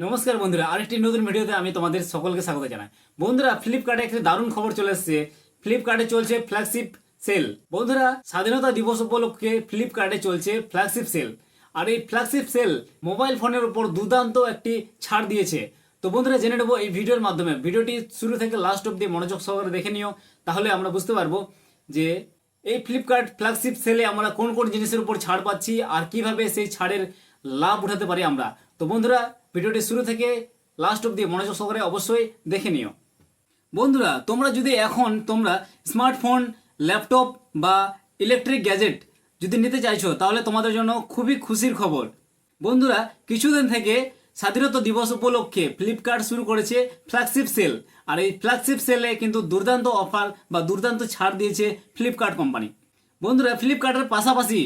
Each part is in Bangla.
নমস্কার বন্ধুরা, আরেকটি নতুন ভিডিওতে আমি তোমাদের সকলকে স্বাগত জানাই। বন্ধুরা ফ্লিপকার্টে একটি দারুণ খবর চলে এসেছে। ফ্লিপকার্টে চলছে ফ্ল্যাগশিপ সেল বন্ধুরা, স্বাধীনতা দিবস উপলক্ষে ফ্লিপকার্টে চলছে ফ্ল্যাগশিপ সেল আর এই ফ্ল্যাগশিপ সেল মোবাইল ফোনের উপর দুর্দান্ত একটি ছাড় দিয়েছে। তো বন্ধুরা, জেনে নেব এই ভিডিওর মাধ্যমে। ভিডিওটি শুরু থেকে লাস্ট অব্দি মনোযোগ সহকারে দেখে নিও, তাহলে আমরা বুঝতে পারব যে এই ফ্লিপকার্ট ফ্ল্যাগশিপ সেলে আমরা কোন কোন জিনিসের উপর ছাড় পাচ্ছি আর কীভাবে সেই ছাড়ের লাভ উঠাতে পারি আমরা। তো বন্ধুরা ভিডিওটি শুরু থেকে লাস্ট অব্দি মনোযোগ সহকারে অবশ্যই দেখে নিও। বন্ধুরা, তোমরা যদি এখন তোমরা স্মার্টফোন ল্যাপটপ বা ইলেকট্রিক গ্যাজেট যদি নিতে চাইছো, তাহলে তোমাদের জন্য খুবই খুশির খবর। বন্ধুরা, কিছুদিন থেকে স্বাধীনতা দিবস উপলক্ষে ফ্লিপকার্ট শুরু করেছে ফ্ল্যাগশিপ সেল আর এই ফ্ল্যাগশিপ সেলে কিন্তু দুর্দান্ত অফার বা দুর্দান্ত ছাড় দিয়েছে ফ্লিপকার্ট কোম্পানি বন্ধুরা ফ্লিপকার্টের পাশাপাশি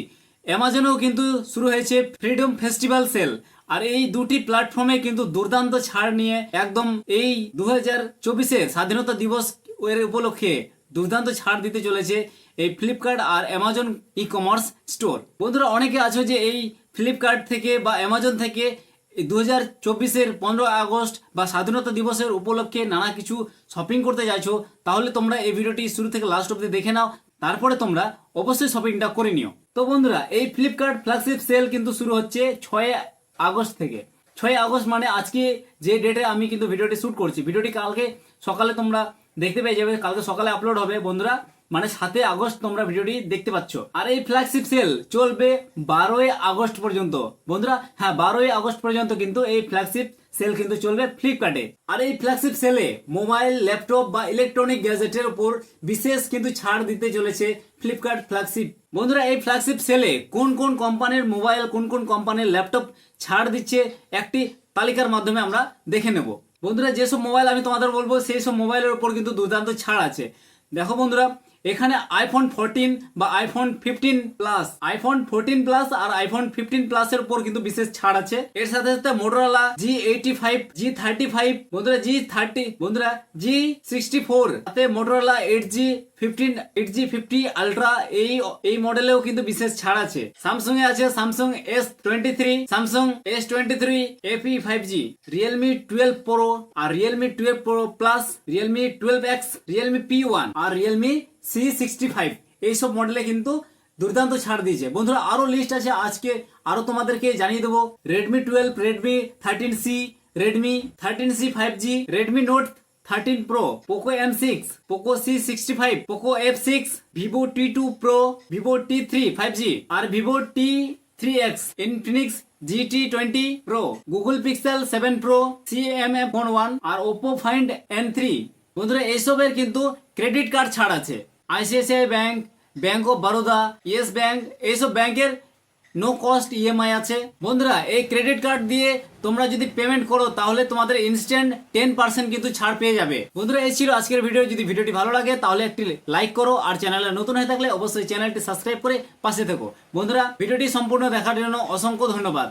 অ্যামাজনেও কিন্তু শুরু হয়েছে ফ্রিডম ফেস্টিভ্যাল সেল আর এই দুটি প্ল্যাটফর্মে কিন্তু দুর্দান্ত ছাড় নিয়ে একদম এই দু হাজার চব্বিশে স্বাধীনতা দিবস এর উপলক্ষে দুর্দান্ত ছাড় দিতে চলেছে এই ফ্লিপকার্ট আর অ্যামাজন ই কমার্স স্টোর বন্ধুরা, অনেকে আছো যে এই ফ্লিপকার্ট থেকে বা অ্যামাজন থেকে দু হাজার চব্বিশের পনেরো আগস্ট বা স্বাধীনতা দিবসের উপলক্ষে নানা কিছু শপিং করতে যাচ্ছ, তাহলে তোমরা এই ভিডিওটি শুরু থেকে লাস্ট অব্দি দেখে নাও, তারপরে তোমরা অবশ্যই শপিংটা করে নিও। তো বন্ধুরা, এই ফ্লিপকার্ট ফ্ল্যাগশিপ সেল কিন্তু শুরু হচ্ছে ছয় আগস্ট থেকে। ছয় আগস্ট মানে আজকে যে ডেটে আমি কিন্তু ভিডিওটি শ্যুট করছি। ভিডিওটি কালকে সকালে তোমরা দেখতে পেয়ে যাবে। কালকে সকালে আপলোড হবে। বন্ধুরা মানে সাতে আগস্ট তোমরা ভিডিওটি দেখতে পাচ্ছ। আর এই ফ্ল্যাগশিপ সেল চলবে বারোই আগস্ট পর্যন্ত। বন্ধুরা হ্যাঁ বারোই আগস্ট পর্যন্ত কিন্তু এই ফ্ল্যাগশিপ সেল কিন্তু চলবে ফ্লিপকার্টে আর এই ফ্ল্যাগশিপ সেলে মোবাইল ল্যাপটপ বা ইলেকট্রনিক গ্যাজেটের উপর বিশেষ কিন্তু ছাড় দিতে চলেছে ফ্লিপকার্ট ফ্ল্যাগশিপ বন্ধুরা, এই ফ্ল্যাগশিপ সেলে কোন কোন কোম্পানির মোবাইল কোন কোন কোম্পানির ল্যাপটপ ছাড় দিচ্ছে একটি তালিকার মাধ্যমে আমরা দেখে নেব। বন্ধুরা, যেসব মোবাইল আমি তোমাদের বলব সেই সব মোবাইলের উপর কিন্তু দুর্দান্ত ছাড় আছে। দেখো বন্ধুরা এখানে আইফোন ফোরটিন বা iPhone fifteen plus iPhone fourteen plus আর আইফোন ফিফটিন প্লাস এর উপর কিন্তু বিশেষ ছাড় আছে। এর সাথে সাথে Motorola G eighty five G thirty five বন্ধুরা জি থার্টি বন্ধুরা জি সিক্সটি ফোর সাথে Motorola eight G fifteen eight G fifty ultra এই এই মডেলেও কিন্তু বিশেষ ছাড় আছে। স্যামসুং এ আছে Samsung S twenty three Samsung S twenty three AP five G Realme twelve pro আর Realme twelve pro plus Realme twelve X Realme P one আর রিয়েলমি সি সিক্সটি ফাইভ এইসব মডেলে কিন্তু দুর্দান্ত ছাড় দিয়েছে। বন্ধুরা, আরও লিস্ট আছে। আজকে আরও তোমাদেরকে জানিয়ে দেবো। Redmi twelve Redmi thirteen C Redmi thirteen C five G Redmi note thirteen pro Poco M six Poco C sixty five Poco F six Vivo T two pro Vivo T three five G আর Vivo T three X Infinix GT twenty pro Google Pixel seven pro C M F one আর ওপো ফাইন্ড এন থ্রি বন্ধুরা, এইসবের কিন্তু ক্রেডিট কার্ড ছাড় আছে। ICICI bank bank of Baroda yes bank এইসব ব্যাংকের নো কস্ট ইএমআই আছে। বন্ধুরা, এই ক্রেডিট কার্ড দিয়ে তোমরা যদি পেমেন্ট করো, তাহলে তোমাদের ইনস্ট্যান্ট টেন পার্সেন্ট কিন্তু ছাড় পেয়ে যাবে। বন্ধুরা, এই ছিল আজকের ভিডিও যদি ভিডিওটি ভালো লাগে, তাহলে একটি লাইক করো, আর চ্যানেলে নতুন হয়ে থাকলে অবশ্যই চ্যানেলটি সাবস্ক্রাইব করে পাশে থেকো। বন্ধুরা ভিডিওটি সম্পূর্ণ দেখার জন্য অসংখ্য ধন্যবাদ।